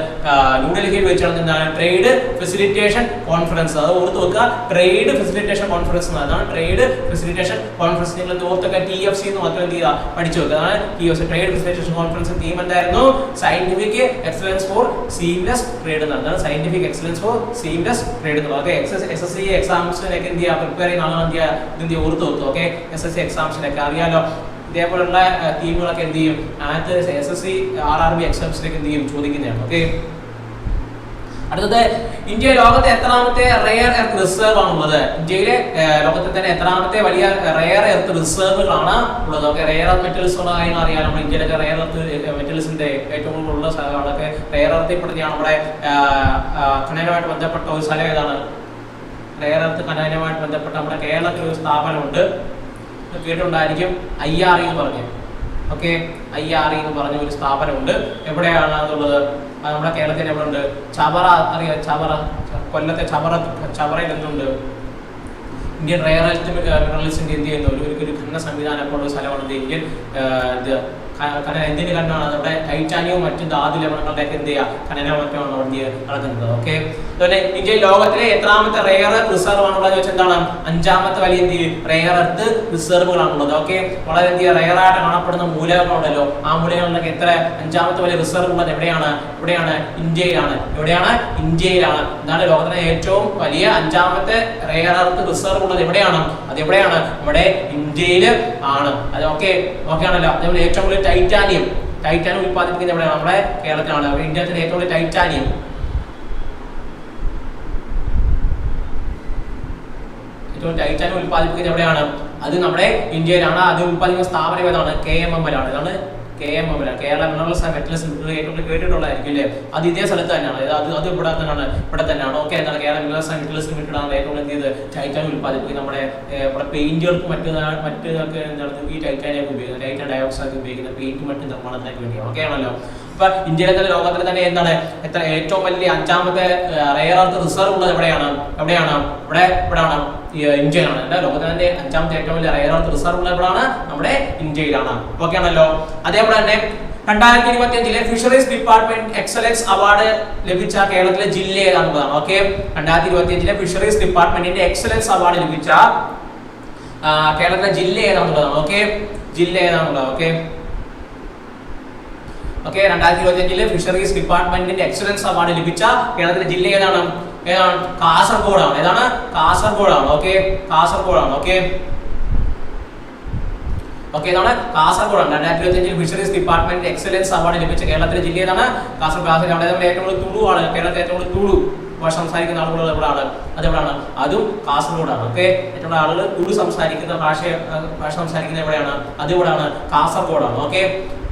ന്യൂഡൽഹിയിൽ വെച്ച് നടന്നതാണ്. ട്രേഡ് ഫെസിലിറ്റേഷൻ കോൺഫറൻസ് അത് ഓർത്ത് വെക്കുക. ട്രേഡ് ഫെസിലിറ്റേഷൻ കോൺഫറൻസ് എന്നാണ് ട്രേഡ് ഫെസിലിറ്റേഷൻ കോൺഫറൻസ് നിങ്ങൾ ഓർത്തൊക്കെ ടി എഫ് സി എന്ന് മാത്രം എന്ത് ചെയ്യുക? പഠിച്ചു വെക്കുക. അതാണ് T F C trade facilitation conference theme എന്തായിരുന്നു? Scientific excellence for seamless trade എന്നാണ് scientific excellence for seamless trade എന്നുള്ളത് ഓക്കെ എസ് എസ് സി എക്സാംസിനൊക്കെ എന്ത് ചെയ്യുക? പ്രിപ്പയർ ചെയ്യുന്ന ആളുകൾ എന്ത് ചെയ്യുക? ഇത് എന്ത് ചെയ്യുക? ഓർത്ത് ഓർത്തു ഓക്കെ എസ് എസ് സി എക്സാംസിനൊക്കെ അറിയാലോ. ഇതേപോലുള്ള തീമുകളൊക്കെ എന്ത് ചെയ്യും? ആദ്യത്തെ S S C R R B എക്സാംസിനൊക്കെ എന്ത് ചെയ്യും? ചോദിക്കുന്നതാണ്. ഓക്കെ അടുത്തത് ഇന്ത്യ ലോകത്തെ എത്രാമത്തെ റെയർ എർത്ത് റിസർവ് ആണ് ആണുള്ളത് ഇന്ത്യയിലെ ലോകത്തെ തന്നെ എത്രാമത്തെ വലിയ റെയർ എർത്ത് റിസർവുകളാണ് ഉള്ളത്. ഓക്കെ റെയർ എർത്ത് മെറ്റൽസ് ഉള്ള കാര്യങ്ങൾ അറിയാം. നമ്മുടെ ഇന്ത്യയിലൊക്കെ റെയർ എർത്ത് മെറ്റൽസിന്റെ ഏറ്റവും കൂടുതൽ ഉള്ള സ്ഥലങ്ങളൊക്കെ റെയർ എർത്തിൽപ്പെടുത്തിയാണ് നമ്മുടെ ഖനനവുമായിട്ട് ബന്ധപ്പെട്ട ഒരു സ്ഥലം ഏതാണ്? റെയർ എർത്ത് ഖനനവുമായിട്ട് ബന്ധപ്പെട്ട നമ്മുടെ കേരളത്തിൽ ഒരു സ്ഥാപനമുണ്ട് കേട്ടിട്ടുണ്ടായിരിക്കും ഐ ആർ എന്ന് പറഞ്ഞു. ഓക്കെ? ഐ ആർ എന്ന് പറഞ്ഞ ഒരു സ്ഥാപനമുണ്ട്. എവിടെയാണ് അത് നമ്മുടെ കേരളത്തിൽ എവിടെ ഉണ്ട് ചവറ അറിയാം? ചവറ കൊല്ലത്തെ ചവറ ചവറയിൽ എന്തുണ്ട് ഇന്ത്യൻ റയർ എർത്ത് മിനറൽസിന്റെ എന്ത് ചെയ്യുന്ന? ഒരു ഒരു ഖനന സംവിധാനം ഉള്ള സ്ഥലമാണ് ഇന്ത്യൻ ആ, ഇത് കണ്ടാണ് ഖനന നമ്മുടെ ടൈറ്റാനിയവും മറ്റു ധാതു ലവണങ്ങളുടെ ഒക്കെ എന്ത് ചെയ്യുക ഖനനവും മറ്റുമാണ് അവിടെ നടക്കുന്നത്. ഓക്കെ അതുപോലെ ഇന്ത്യ ലോകത്തിലെ എത്രാമത്തെ റെയർ റിസർവ് ആണുള്ളത് വെച്ചാൽ എന്താണ്? അഞ്ചാമത്തെ വലിയ എന്ത് റെയർ എർത്ത് റിസർവുകളാണുള്ളത് ഓക്കെ വളരെ എന്ത് റെയർ ആയിട്ട് കാണപ്പെടുന്ന മൂലകങ്ങളുണ്ടല്ലോ ആ മൂലകങ്ങളിലൊക്കെ എത്ര? അഞ്ചാമത്തെ വലിയ റിസർവ് ഉള്ളത് എവിടെയാണ്? എവിടെയാണ് ഇന്ത്യയിലാണ്. എവിടെയാണ്? ഇന്ത്യയിലാണ്. എന്താണ് ലോകത്തിലെ ഏറ്റവും വലിയ അഞ്ചാമത്തെ റെയർ എർത്ത് റിസർവ് ഉള്ളത് എവിടെയാണ്? അത് എവിടെയാണ് നമ്മുടെ ഇന്ത്യയിൽ ആണ്. അത് ഓക്കെ ഓക്കെ ആണല്ലോ. അതേപോലെ ഏറ്റവും കൂടുതൽ ടൈറ്റാനിയം. ടൈറ്റാനിയം ഉൽപ്പാദിപ്പിക്കുന്ന എവിടെയാണ്? നമ്മുടെ കേരളത്തിലാണ്. ഇന്ത്യത്തിൽ ഏറ്റവും കൂടുതൽ ടൈറ്റാനിയം. ഏറ്റവും ടൈറ്റാനിയം ഉൽപ്പാദിപ്പിക്കുന്നത് എവിടെയാണ്? അത് നമ്മുടെ ഇന്ത്യയിലാണ്. അത് ഉൽപ്പാദിപ്പിക്കുന്ന സ്ഥാപനം ഏതാണ്? കെ എം എം എൽ ആണ്. ഇതാണ് കെ എം അമല കേരള മിനറൽസ് ആൻഡ് മെറ്റൽസ് കേട്ടിട്ടുള്ളതായിരിക്കും അല്ലേ? അത് ഇതേ സ്ഥലത്ത് തന്നെയാണ്. അത് അത് ഇവിടെ തന്നെയാണ്. ഇവിടെ തന്നെയാണ്. ഓക്കെ എന്താണ് Kerala minerals and metals limited ഏറ്റവും എന്ത് ചെയ്ത് ടൈറ്റാനിയം ഉൽപ്പാദിപ്പിക്കും നമ്മുടെ ഇവിടെ പെയിന്റുകൾക്ക് മറ്റ് മറ്റൊക്കെ എന്താണ് ഈ ടൈറ്റാനിയം ഉപയോഗിക്കുന്നത്. ടൈറ്റാൻ ഡയോക്സൈഡ് ഉപയോഗിക്കുന്ന പെയിന്റ് മറ്റ് നിർമ്മാണത്തിനൊക്കെ വേണ്ടിയാണ്. ഓക്കെ ആണല്ലോ? അപ്പൊ ഇന്ത്യയിലെ തന്നെ ലോകത്തിലെ തന്നെ എന്താണ് എത്ര ഏറ്റവും വലിയ അഞ്ചാമത്തെ റെയർ അർത്ത് റിസർവ് ഉള്ളത് എവിടെയാണ്? എവിടെയാണ്? ഇവിടെ ഇവിടെയാണ് ഇന്ത്യയിലാണ്. അല്ലെ? ലോകത്തിലെ തന്നെ അഞ്ചാമത്തെ ഏറ്റവും വലിയ റെയർ അർത്ത് റിസർവ് ഉള്ളത് എവിടെയാണ് നമ്മുടെ ഇന്ത്യയിലാണ്. ഓക്കെ ആണല്ലോ. അതേപോലെ തന്നെ രണ്ടായിരത്തി ഇരുപത്തി അഞ്ചിലെ ഫിഷറീസ് ഡിപ്പാർട്ട്മെന്റ് എക്സലൻസ് അവാർഡ് ലഭിച്ച കേരളത്തിലെ ജില്ല ഏതാണെന്നതാണ് ഓക്കെ രണ്ടായിരത്തി ഇരുപത്തി അഞ്ചിലെ ഫിഷറീസ് ഡിപ്പാർട്ട്മെന്റിന്റെ എക്സലൻസ് അവാർഡ് ലഭിച്ച കേരളത്തിലെ ജില്ല ഏതാണെന്നുള്ളതാണ്. ഓക്കെ ജില്ല ഏതാണെന്നുള്ളത്. ഓക്കെ ഓക്കെ രണ്ടായിരത്തി ഇരുപത്തി അഞ്ചിലെ ഫിഷറീസ് ഡിപ്പാർട്ട്മെന്റിന്റെ എക്സലൻസ് അവാർഡ് ലഭിച്ച കേരളത്തിലെ ജില്ല ഏതാണ്? ഏതാണ്? കാസർഗോഡാണ്. ഏതാണ്? കാസർഗോഡാണ്. ഓക്കെ കാസർഗോഡാണ്. ഓക്കെ ഓക്കെ ഇതാണ് കാസർഗോഡാണ്. രണ്ടായിരത്തി ഇരുപത്തി അഞ്ചിൽ ഫിഷറീസ് ഡിപ്പാർട്ട്മെന്റ് എക്സലൻസ് അവാർഡ് ലഭിച്ച കേരളത്തിലെ ജില്ല ഏതാണ്? കാസർഗോഡ്. കാസർഗോഡ് ഏറ്റവും കൂടുതൽ തുളുവാണ്. കേരളത്തിലെ ഏറ്റവും കൂടുതൽ തുളു. ഭാഷ സംസാരിക്കുന്ന ആളുകൾ എവിടെയാണ് അത് എവിടെയാണ് അതും കാസർഗോഡാണ്. ഓക്കെ ഏറ്റവും ആളുകൾ തുളു സംസാരിക്കുന്ന ഭാഷ ഭാഷ സംസാരിക്കുന്നത് എവിടെയാണ്? അത് എവിടെയാണ് കാസർഗോഡാണ്. ഓക്കെ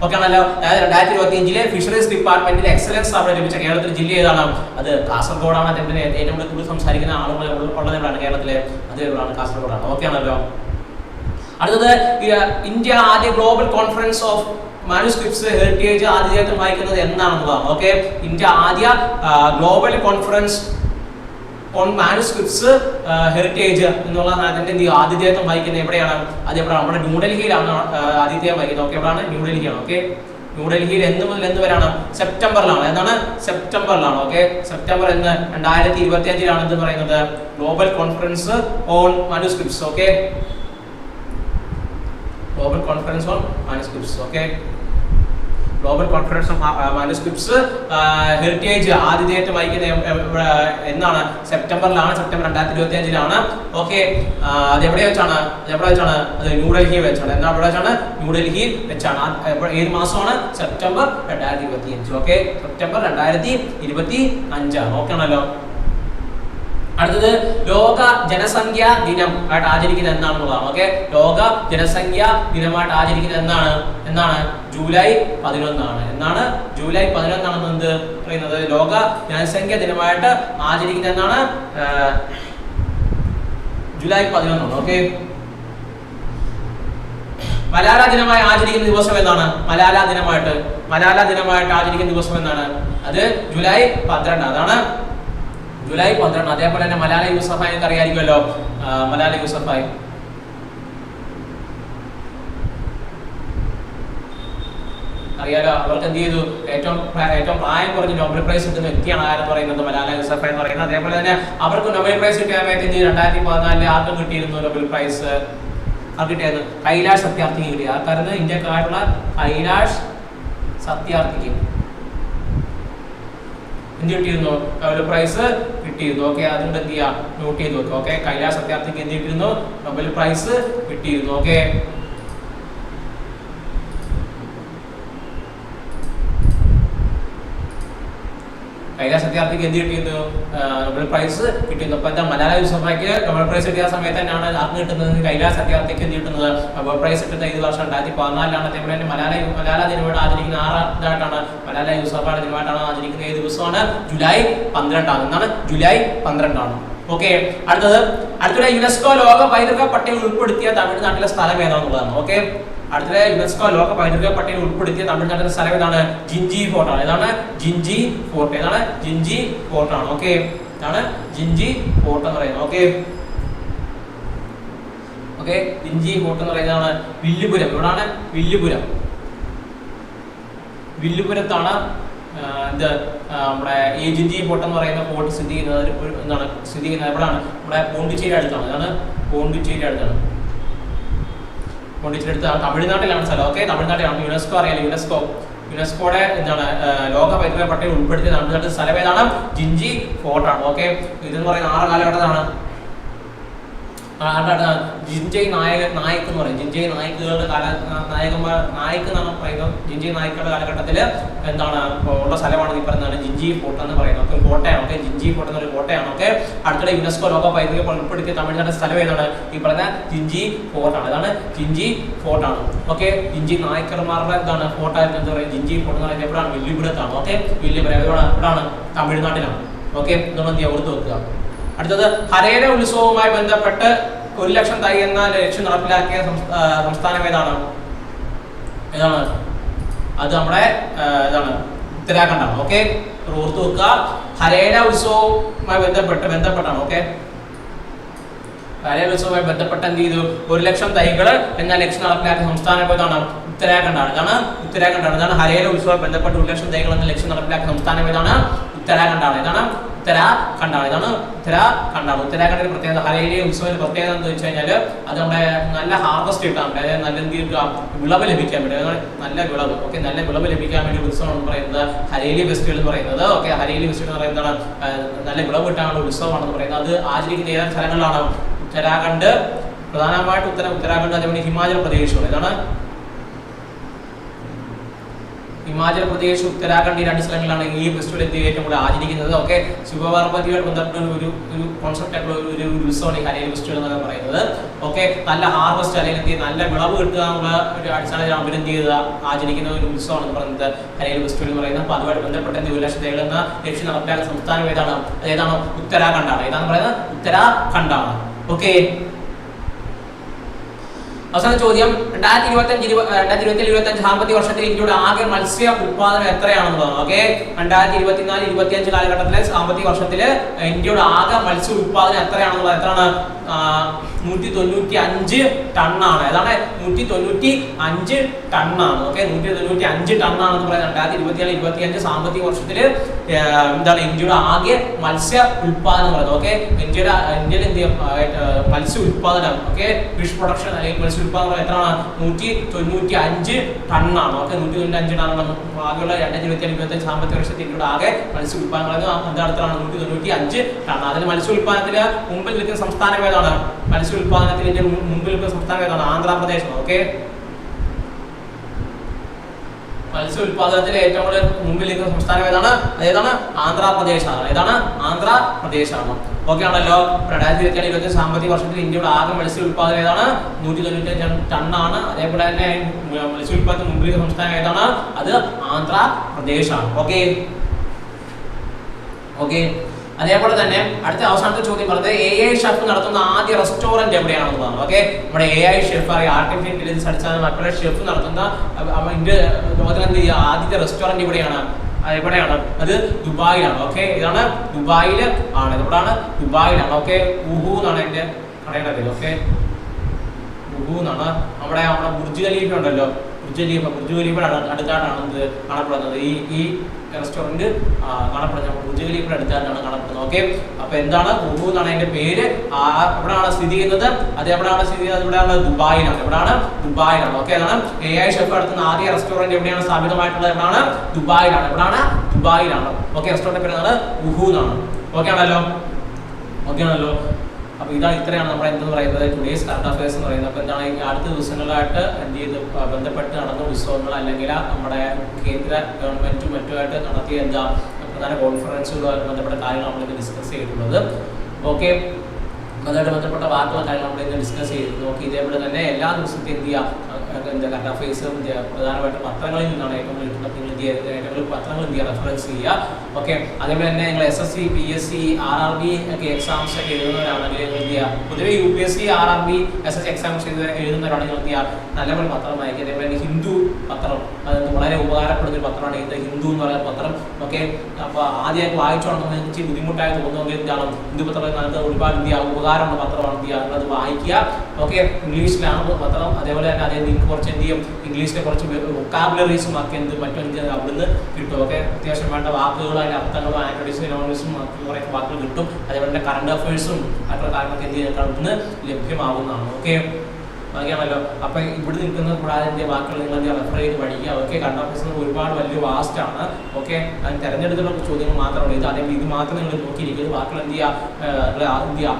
ഓക്കെ ആണല്ലോ? അതായത് രണ്ടായിരത്തി ഇരുപത്തി അഞ്ചിലെ ഫിഷറീസ് ഡിപ്പാർട്ട്മെന്റിൽ എക്സലൻസ് അവിടെ ലഭിച്ച കേരളത്തിലെ ജില്ല ഏതാണ്? അത് കാസർഗോഡാണ്. അതേപോലെ ഏറ്റവും കൂടുതൽ കൂടുതൽ സംസാരിക്കുന്ന ആളുകൾ ഉള്ളത് എവിടെയാണ് കേരളത്തിലെ? അത് എവിടെയാണ് കാസർഗോഡാണ്. ഓക്കെ ആണല്ലോ? അടുത്തത് ഇന്ത്യ ആദ്യ global conference of manuscripts heritage ആദ്യമായിട്ട് വായിക്കുന്നത് എന്താണെന്നുള്ളതാണ് ഓക്കെ ഇന്ത്യ ആദ്യ global conference on manuscripts heritage എന്നുള്ള അതിന്റെ എന്ത് ആതിഥേയത്വം വഹിക്കുന്നത് എവിടെയാണ്? അത് എവിടെയാണ്? നമ്മുടെ ന്യൂഡൽഹിയിലാണ് ആദ്യത്തെ ആതിഥേയം വഹിക്കുന്നത് ഓക്കെ എവിടെയാണ് ന്യൂഡൽഹിയാണ് ഓക്കെ ന്യൂഡൽഹിയിൽ എന്ന് മുതൽ എന്ന് വരെയാണ്? സെപ്റ്റംബറിലാണ്. എന്താണ്? സെപ്റ്റംബറിലാണ്. ഓക്കെ സെപ്റ്റംബർ എന്ന് രണ്ടായിരത്തി ഇരുപത്തി അഞ്ചിലാണ് എന്ത് പറയുന്നത്? Global conference on manuscripts okay global conference on manuscripts okay? Global conference of manuscripts heritage ആദ്യത്തെ വഹിക്കുന്ന എന്നാണ്? സെപ്റ്റംബറിലാണ് സെപ്റ്റംബർ രണ്ടായിരത്തി ഇരുപത്തി അഞ്ചിലാണ് ഓക്കെ അത് എവിടെ വെച്ചാണ്? എവിടെ വെച്ചാണ്? അത് ന്യൂഡൽഹി വെച്ചാണ്. എന്നാ എവിടെ വെച്ചാണ്? ന്യൂഡൽഹി വെച്ചാണ്. ഏത് മാസമാണ്? സെപ്റ്റംബർ രണ്ടായിരത്തി ഇരുപത്തി അഞ്ച് ഓക്കെ സെപ്റ്റംബർ രണ്ടായിരത്തി ഇരുപത്തി അഞ്ചാണ് ഓക്കെ ആണല്ലോ? അടുത്തത് ലോക ജനസംഖ്യ ദിനം ആയിട്ട് ആചരിക്കുന്നത് എന്നാണെന്നുള്ളതാണ് ഓക്കെ? ലോക ജനസംഖ്യ ദിനമായിട്ട് ആചരിക്കുന്നത് എന്നാണ് എന്നാണ് ജൂലൈ പതിനൊന്നാണ്. എന്നാണ് ജൂലൈ പതിനൊന്നാണെന്ന് എന്ത് പറയുന്നത്? ലോക ജനസംഖ്യ ദിനമായിട്ട് ആചരിക്കുന്നത് എന്നാണ് ജൂലൈ പതിനൊന്നാണ്. ഓക്കെ? മലാല ദിനമായി ആചരിക്കുന്ന ദിവസം എന്നാണ് മലാല ദിനമായിട്ട്. മലാല ദിനമായിട്ട് ആചരിക്കുന്ന ദിവസം എന്നാണ് അത് ജൂലൈ പന്ത്രണ്ട് അതാണ് ജൂലൈ പന്ത്രണ്ട് അതേപോലെ തന്നെ മലാല യൂസഫായി അറിയാമായിരിക്കുമല്ലോ മലയാള യൂസഫായി. അറിയാലോ അവർക്ക് എന്ത് ചെയ്തു? ഏറ്റവും ഏറ്റവും പ്രായം കുറഞ്ഞ നോബൽ പ്രൈസ് കിട്ടുന്ന വ്യക്തിയാണ് ആരെന്ന് പറയുന്നത്? മലാല യൂസഫ് എന്ന് പറയുന്നത്. അതേപോലെ തന്നെ അവർക്ക് നോബൽ പ്രൈസ് കിട്ടിയ സമയത്ത്? രണ്ടായിരത്തി പതിനാലിൽ ആർക്കും കിട്ടിയിരുന്നു നോബൽ പ്രൈസ് ആർക്ക് കിട്ടിയത്? കൈലാഷ് സത്യാർത്ഥിക്ക് കിട്ടി. ആർക്കായിരുന്നു ഇന്ത്യക്കാരുള്ള കൈലാഷ് സത്യാർത്ഥിക്ക്. എന്ത് കിട്ടിയിരുന്നു? നോബൽ പ്രൈസ് കിട്ടിയിരുന്നു ഓക്കെ അതുകൊണ്ട് എന്ത് ചെയ്യാം? നോട്ട് ചെയ്തു. ഓക്കെ കൈലാസ് സത്യാർത്ഥിക്ക് എന്ത് കിട്ടിയിരുന്നു? നൊബേൽ പ്രൈസ് കിട്ടിയിരുന്നു. ഓക്കെ കൈലാസ് സത്യാർത്ഥിക്ക് എന്ത് കിട്ടിയിരുന്നു നോബൽ പ്രൈസ് കിട്ടിയിരുന്നു അപ്പൊ എന്താ മലാല യൂസഫായിക്ക് നോബൽ പ്രൈസ് കിട്ടിയ സമയത്ത് തന്നെയാണ് ആർക്ക് കിട്ടുന്നത്. കൈലാസ് സത്യാർത്ഥിക്ക് എന്ത് കിട്ടുന്നത്? നോബൽ പ്രൈസ് കിട്ടുന്ന ഈ വർഷം? രണ്ടായിരത്തി പതിനാലിലാണ് അതേപോലെ തന്നെ മലയാള മലാല ദിനമായിട്ട് ആചരിക്കുന്ന ആറ് ഇതായിട്ടാണ് മലാല യൂസഫാണ് ദിനമായിട്ടാണ് ആചരിക്കുന്ന ഏത് ദിവസമാണ്? ജൂലൈ പന്ത്രണ്ടാണ്. എന്നാണ് ജൂലൈ പന്ത്രണ്ടാണ്. ഓക്കെ അടുത്തത് അടുത്തിടെ യുനെസ്കോ ലോക പൈതൃക പട്ടികയിൽ ഉൾപ്പെടുത്തിയ തമിഴ്നാട്ടിലെ സ്ഥലം ഏതാണെന്നുള്ളതാണ്. ഓക്കെ അടുത്തിടെ യുനെസ്കോ ലോക പൈതൃക പട്ടികയിൽ ഉൾപ്പെടുത്തിയ തമിഴ്നാട്ടിലെ സ്ഥലം ഏതാണ്? ജിഞ്ചി ഫോർട്ട് ആണ്. ഏതാണ്? ജിഞ്ചി ഫോർട്ട്. ഏതാണ്? ജിഞ്ചി ഫോർട്ട് ആണ്. ഓക്കെ. ഇതാണ് ജിഞ്ചി ഫോർട്ട് എന്ന് പറയുന്നത്. ഓക്കെ. ഓക്കെ. ജിഞ്ചി ഫോർട്ട് എന്ന് പറയുന്നതാണ് വില്ലുപുരം. എവിടാണ്? വില്ലുപുരം. വില്ലുപുരത്താണ് എന്ത് നമ്മുടെ ഈ ജിഞ്ചി ഫോർട്ട് എന്ന് പറയുന്ന ഫോർട്ട് സ്ഥിതി ചെയ്യുന്നത്. എന്താണ്? സ്ഥിതി ചെയ്യുന്നത് എവിടെയാണ് നമ്മുടെ പോണ്ടിച്ചേരി അടുത്താണ്. ഇതാണ് പോണ്ടിച്ചേരി അടുത്താണ്. പോണ്ടിച്ചേരി അടുത്ത് തമിഴ്നാട്ടിലാണ് സ്ഥലം. ഓക്കെ തമിഴ്നാട്ടിലാണ്. യുനെസ്കോ അറിയാലോ യുനെസ്കോ യുനെസ്കോയുടെ എന്താണ് ലോക പൈതൃക പട്ടികയിൽ ഉൾപ്പെടുത്തിയ തമിഴ്നാട്ടിൽ സ്ഥലം ഏതാണ്? ജിഞ്ചി ഫോർട്ടാണ്. ഓക്കെ ഇതെന്ന് പറയുന്ന ആറ് കാലഘട്ടത്താണ് ആരുടെ ജിൻജയ് നായക നായക് എന്ന് പറയും. ജിൻജയ് നായിക്കുകളുടെ കാല നായകന്മാർ നായക് എന്നാണ് പറയുന്നത്. ജിൻജയ് നായക്കുകളുടെ കാലഘട്ടത്തിൽ എന്താണ് ഉള്ള സ്ഥലമാണ് ഈ പറയുന്നത് ജിൻജി ഫോർട്ട് എന്ന് പറയുന്നത്. ഒക്കെ കോട്ടയാണ്. ഓക്കെ ജിൻജി ഫോർട്ട് എന്നൊരു കോട്ടയാണ്. ഓക്കെ അടുത്തിടെ യുനെസ്കോ ലോക പൈതൃക ഉൾപ്പെടുത്തിയ തമിഴ്നാട് സ്ഥലം ഏതാണ്? ഈ പറയുന്ന ജിൻജി ഫോർട്ടാണ് ഇതാണ് ജിൻജി ഫോർട്ടാണ് ഓക്കെ ജിൻജി നായക്കർമാരുടെ എന്താണ് ഫോർട്ടായിട്ട് എന്താ പറയുക? ജിൻജി ഫോർട്ട് എന്ന് പറയുന്നത് എവിടെയാണ്? വില്ലുപുരത്താണ്. ഓക്കെ വില്ലുപുരം. എവിടെയാണ് തമിഴ്നാട്ടിലാണ്. ഓക്കെ നമ്മൾ എന്ത് ചെയ്യുക ഓർത്ത് വെക്കുക. അടുത്തത് ഹരേര ഉത്സവവുമായി ബന്ധപ്പെട്ട് ഒരു ലക്ഷം തൈ എന്ന ലക്ഷ്യം നടപ്പിലാക്കിയ സംസ്ഥ- സംസ്ഥാനം ഏതാണ്? ഏതാണ്? അത് നമ്മുടെ ഇതാണ് ഉത്തരാഖണ്ഡാണ്. ഓക്കെ? ഓർത്തു വെക്കുക. ഹരേര ഉത്സവവുമായി ബന്ധപ്പെട്ട് ബന്ധപ്പെട്ടാണ്. ഓക്കെ? ഹരേര ഉത്സവവുമായി ബന്ധപ്പെട്ട് എന്ത് ചെയ്തു? ഒരു ലക്ഷം തൈകൾ എന്ന ലക്ഷ്യം നടപ്പിലാക്കിയ സംസ്ഥാനം ഏതാണ് ഉത്തരാഖണ്ഡാണ്. ഇതാണ് ഉത്തരാഖണ്ഡാണ്. ഇതാണ് ഹരേര ഉത്സവവുമായി ബന്ധപ്പെട്ട് ഒരു ലക്ഷം തൈകൾ എന്ന ലക്ഷ്യം നടപ്പിലാക്കിയ സംസ്ഥാനം ഏതാണ്? ഉത്തരാഖണ്ഡാണ് ഇതാണ് ഉത്തരാഖണ്ഡാണ് ഇതാണ് ഉത്തരാഖണ്ഡാണ് ഉത്തരാഖണ്ഡിന്റെ പ്രത്യേകത ഹരേലിയ ഉത്സവത്തിന്റെ പ്രത്യേകത എന്ന് വെച്ച് കഴിഞ്ഞാൽ അത് നമ്മുടെ നല്ല ഹാർവസ്റ്റ് കിട്ടാൻ അതായത് നല്ല എന്ത് വിളവ് ലഭിക്കാൻ വേണ്ടി. നല്ല വിളവ്. ഓക്കെ നല്ല വിളവ് ലഭിക്കാൻ വേണ്ടി ഉത്സവം എന്ന് പറയുന്നത് ഹരേലി ഫെസ്റ്റിവൽ എന്ന് പറയുന്നത്. ഓക്കെ ഹരേലി ഫെസ്റ്റിവൽ എന്ന് പറയുന്നത് നല്ല വിളവ് കിട്ടാനുള്ള ഉത്സവമാണെന്ന് പറയുന്നത്. അത് ആചരിക്കുന്ന ഏതാനും സ്ഥലങ്ങളിലാണ്? ഉത്തരാഖണ്ഡ്. പ്രധാനമായിട്ട് ഉത്തര ഉത്തരാഖണ്ഡ് അതേപോലെ ഹിമാചൽ പ്രദേശ് ഇതാണ് ഹിമാചൽ പ്രദേശ് ഉത്തരാഖണ്ഡ് ഈ രണ്ട് സ്ഥലങ്ങളിലാണ് ഈ ഫെസ്റ്റിവൽ എന്ത് ഏറ്റവും കൂടുതൽ ആചരിക്കുന്നത്. ഓക്കെ ശിവപാർവതിയുമായിട്ട് ബന്ധപ്പെട്ട ഒരു ഒരു കോൺസെപ്റ്റ് ഒരു ഉത്സവമാണ് ഈ ഫെസ്റ്റിവൽ എന്നൊക്കെ പറയുന്നത്. ഓക്കെ നല്ല ഹാർവസ്റ്റ് അല്ലെങ്കിൽ എന്ത് നല്ല വിളവ് കിട്ടുക എന്നുള്ള ഒരു അടിസ്ഥാനത്തിൽ അഭിനന്ദ ചെയ്ത് ആചരിക്കുന്ന ഒരു ഉത്സവമാണ് എന്ന് പറയുന്നത് ഹരേലി ഫെസ്റ്റിവൽ എന്ന് പറയുന്നത്. അപ്പോൾ അതുമായിട്ട് ബന്ധപ്പെട്ട എന്ത് ലക്ഷം തേടുന്ന ലക്ഷ്യം നടപ്പിലാക്കുന്ന സംസ്ഥാനം ഏതാണ്? ഏതാണ്? ഉത്തരാഖണ്ഡാണ്. ഏതാണ് പറയുന്നത്? ഉത്തരാഖണ്ഡാണ്. ഓക്കെ അവസാന ചോദ്യം രണ്ടായിരത്തി ഇരുപത്തി അഞ്ച് രണ്ടായിരത്തി ഇരുപത്തി ഇരുപത്തി അഞ്ച് സാമ്പത്തിക വർഷത്തിൽ ഇന്ത്യയുടെ ആകെ മത്സ്യ ഉത്പാദനം എത്രയാണെന്നുള്ളത് ഓക്കെ? രണ്ടായിരത്തി ഇരുപത്തിനാല് ഇരുപത്തി അഞ്ച് കാലഘട്ടത്തിലെ സാമ്പത്തിക വർഷത്തിൽ ഇന്ത്യയുടെ ആകെ മത്സ്യ ഉത്പാദനം എത്രയാണെന്നുള്ളത് എത്രയാണ്? നൂറ്റി തൊണ്ണൂറ്റി അഞ്ച് ടണ്ണാണ്. ഏതാണ്? നൂറ്റി തൊണ്ണൂറ്റി അഞ്ച് ടണ്ണാണ്. ഓക്കെ? നൂറ്റി തൊണ്ണൂറ്റി അഞ്ച് ടണ്ണാണെന്ന് പറയുന്നത് രണ്ടായിരത്തി ഇരുപത്തിനാല് ഇരുപത്തി അഞ്ച് സാമ്പത്തിക വർഷത്തിൽ എന്താണ് ഇന്ത്യയുടെ ആകെ മത്സ്യ ഉത്പാദനം പറയുന്നത് ഓക്കെ? ഇന്ത്യയുടെ ഇന്ത്യയിൽ മത്സ്യ ഉത്പാദനം ഓക്കെ? ഫിഷ് പ്രൊഡക്ഷൻ അല്ലെങ്കിൽ മത്സ്യ ഉത്പാദനം എത്രയാണ്? നൂറ്റി തൊണ്ണൂറ്റി അഞ്ച് ടണ്ണാണ്. ഓക്കെ നൂറ്റി തൊണ്ണൂറ്റി അഞ്ച് ടണ്ണാണ് ആകെയുള്ള രണ്ടായിരത്തി ഇരുപത്തി ഏഴ് ഇരുപത്തി അഞ്ച് സാമ്പത്തിക വർഷത്തിൽ ആകെ മത്സ്യ എത്രയാണ് നൂറ്റി തൊണ്ണൂറ്റി അഞ്ച് ടൺ അതിന് മത്സ്യ മുമ്പിൽ നിൽക്കുന്ന സംസ്ഥാനം ഏതാണ് മത്സ്യ മുമ്പിൽ നിൽക്കുന്ന സംസ്ഥാനം ഏതാണ് ആന്ധ്രാപ്രദേശ്. ഓക്കെ? മത്സ്യ ഉത്പാദനത്തിൽ ഏറ്റവും കൂടുതൽ മുമ്പിൽ നിൽക്കുന്ന സംസ്ഥാനം ഏതാണ്? അതേതാണ് ആന്ധ്രാപ്രദേശാണ്. ഏതാണ്? ആന്ധ്രാപ്രദേശാണ്. ഓക്കെ ആണല്ലോ. രണ്ടായിരത്തി ഇരുപത്തി ഏഴ് ഇരുപത്തി സാമ്പത്തിക വർഷത്തിൽ ഇന്ത്യയുടെ ആകെ മത്സ്യ ഉത്പാദനം ഏതാണ്? നൂറ്റി തൊണ്ണൂറ്റി അഞ്ച് ടണ്ണാണ്. അതേപോലെ തന്നെ മത്സ്യ ഉത്പാദനത്തിന് മുമ്പിൽ നിൽക്കുന്ന സംസ്ഥാനം ഏതാണ്? അത് ആന്ധ്രാപ്രദേശാണ്. ഓക്കെ ഓക്കെ അതേപോലെ തന്നെ അടുത്ത അവസാനത്തെ ചോദ്യം പറഞ്ഞത് എ ഐ ഷെഫ് നടത്തുന്ന ആദ്യ റെസ്റ്റോറന്റ് എവിടെയാണെന്നുള്ളതാണ്. ഓക്കെ നമ്മുടെ എ ഐ ഷെഫ് അറിയാം ആർട്ടിഫിഷ്യൽ ഇന്റലിജൻസ് അടിസ്ഥാനമാക്കിയുള്ള ഷെഫ് നടത്തുന്ന ഇന്ത്യ ലോകത്തിലെ ആദ്യത്തെ റെസ്റ്റോറന്റ് ഇവിടെയാണ്. അത് എവിടെയാണ് അത് ദുബായിലാണ്. ഓക്കെ ഇതാണ് ദുബായിൽ ആണ്. എവിടെയാണ് ദുബായിലാണ്. ഓക്കെ ഉഹു എന്നാണ് എന്റെ കടയുടെ ഓക്കെ ഉഹു എന്നാണ്. നമ്മുടെ നമ്മുടെ ബുർജ് ഖലീഫ ഉണ്ടല്ലോ. ബുർജ് ഖലീഫ അടുത്താണ് കാണപ്പെടുന്നത്. ഈ ഈ റെസ്റ്റോറന്റ് കാണപ്പെടുന്നത്. നമ്മുടെ അടുത്താണ് കാണപ്പെടുന്നത്. ഓക്കെ അപ്പൊ എന്താണ്? ഉഹു എന്നാണ് അതിന്റെ പേര്. എവിടെയാണ് സ്ഥിതി ചെയ്യുന്നത്? അത് എവിടെയാണ് സ്ഥിതി ചെയ്യുന്നത്? എവിടെയാണ് ദുബായിലാണ്. എവിടെയാണ്? ദുബായിലാണ്. ഓക്കെ അതാണ് എ ഐ ഷെഫ് നടത്തുന്ന ആദ്യ റെസ്റ്റോറന്റ് എവിടെയാണ് സ്ഥാപിതമായിട്ടുള്ളത്? എവിടെയാണ്? ദുബായിലാണ്. എവിടെയാണ്? ദുബായിലാണ്. ഓക്കെ റെസ്റ്റോറന്റ് പേര് ഉഹു എന്നാണ്. ഓക്കെ ആണല്ലോ? ഓക്കെ ആണല്ലോ? അപ്പോൾ ഇതാ ഇത്രയാണ് നമ്മൾ എന്തെന്ന് പറയുന്നത് ടുഡേസ് കറണ്ട് അഫയേഴ്സ് എന്ന് പറയുന്നത്. അപ്പോൾ എന്താണ് അടുത്ത ദിവസങ്ങളിലായിട്ട് എന്ത് ചെയ്ത് ബന്ധപ്പെട്ട് നടന്ന ഉത്സവങ്ങൾ അല്ലെങ്കിൽ നമ്മുടെ കേന്ദ്ര ഗവൺമെന്റും മറ്റുമായിട്ട് നടത്തിയ എന്താ പ്രധാന കോൺഫറൻസുകളുമായി ബന്ധപ്പെട്ട കാര്യങ്ങൾ നമ്മളിത് ഡിസ്കസ് ചെയ്തിട്ടുള്ളത്. ഓക്കെ അതുമായിട്ട് ബന്ധപ്പെട്ട വാർത്തകൾ കാര്യങ്ങൾ നമ്മൾ ഇന്ന് ഡിസ്കസ് ചെയ്തിരുന്നു ഓക്കെ ഇതേപോലെ തന്നെ എല്ലാ ദിവസത്തെയും എന്ത് ചെയ്യുക കറണ്ട് അഫയേഴ്സും പ്രധാനമായിട്ട് പത്രങ്ങളിൽ നിന്നാണ് ഏറ്റവും കിട്ടുന്നത് നിങ്ങൾ ഇന്ത്യ ഏറ്റവും പത്രങ്ങൾ ഇന്ത്യ റെഫറൻസ് ചെയ്യുക. ഓക്കെ അതേപോലെ തന്നെ നിങ്ങൾ S S C P S C R R B ഒക്കെ എക്സാംസ് ഒക്കെ എഴുതുന്നവരാണെങ്കിൽ ചെയ്യുക പൊതുവെ U P S C R R B S S exams എഴുതുന്ന എഴുതുന്നവരാണെങ്കിൽ ഇന്ത്യ നല്ലപോലെ പത്രം വായിക്കുക. അതേപോലെ ഹിന്ദു പത്രം. അത് വളരെ ഉപകാരപ്പെടുന്ന ഒരു പത്രമാണ് ഇത് ഹിന്ദു എന്ന് പറയുന്ന പത്രം. ഓക്കെ അപ്പോൾ ആദ്യമായിട്ട് വായിച്ചോണം നിങ്ങൾക്ക് ഇച്ചിരി ബുദ്ധിമുട്ടായി തോന്നുമെങ്കിൽ എന്താണ്? ഹിന്ദു പത്രം നമുക്ക് ഒരുപാട് ഇന്ത്യ ഉപകാരമുള്ള പത്രമാണ് ഇന്ത്യ അത് വായിക്കുക. ഓക്കെ ഇംഗ്ലീഷിലാണ് പത്രം. അതേപോലെ തന്നെ അതേ നിങ്ങൾക്ക് കുറച്ച് എന്ത് ചെയ്യും? ഇംഗ്ലീഷിലെ കുറച്ച് വൊക്കാബുലറീസും ഒക്കെ എന്ത് മറ്റും എന്ത് അവിടുന്ന് കിട്ടും. ഓക്കെ? അത്യാവശ്യം വേണ്ട വാക്കുകളും അതിന്റെ അർത്ഥങ്ങളും ആൻഡ്രോയിഡ്സും നോണീസും കുറേ വാക്കുകൾ കിട്ടും. അതേപോലെ തന്നെ കറണ്ട് അഫയേഴ്സും മറ്റുള്ള കാര്യങ്ങളൊക്കെ എന്ത് ചെയ്യുന്നത് അവിടുന്ന് ലഭ്യമാവുന്നതാണ്. ഓക്കെ? ബാക്കിയാണല്ലോ അപ്പൊ ഇവിടെ നിൽക്കുന്ന കൂടാതെ വാക്കുകൾ നിങ്ങൾ റെഫർ ചെയ്ത് പഠിക്കുക. ഓക്കെ? കറണ്ട് അഫയേഴ്സ് ഒരുപാട് വലിയ വാസ്റ്റ് ആണ്. ഓക്കെ? അതിന് തെരഞ്ഞെടുക്കുന്ന ചോദ്യങ്ങൾ മാത്രമേ ഇത് അതേപോലെ ഇത് മാത്രം നിങ്ങൾ നോക്കിയിരിക്കുന്നത് വാക്കുകൾ എന്ത് ചെയ്യുക എന്ത് ചെയ്യുക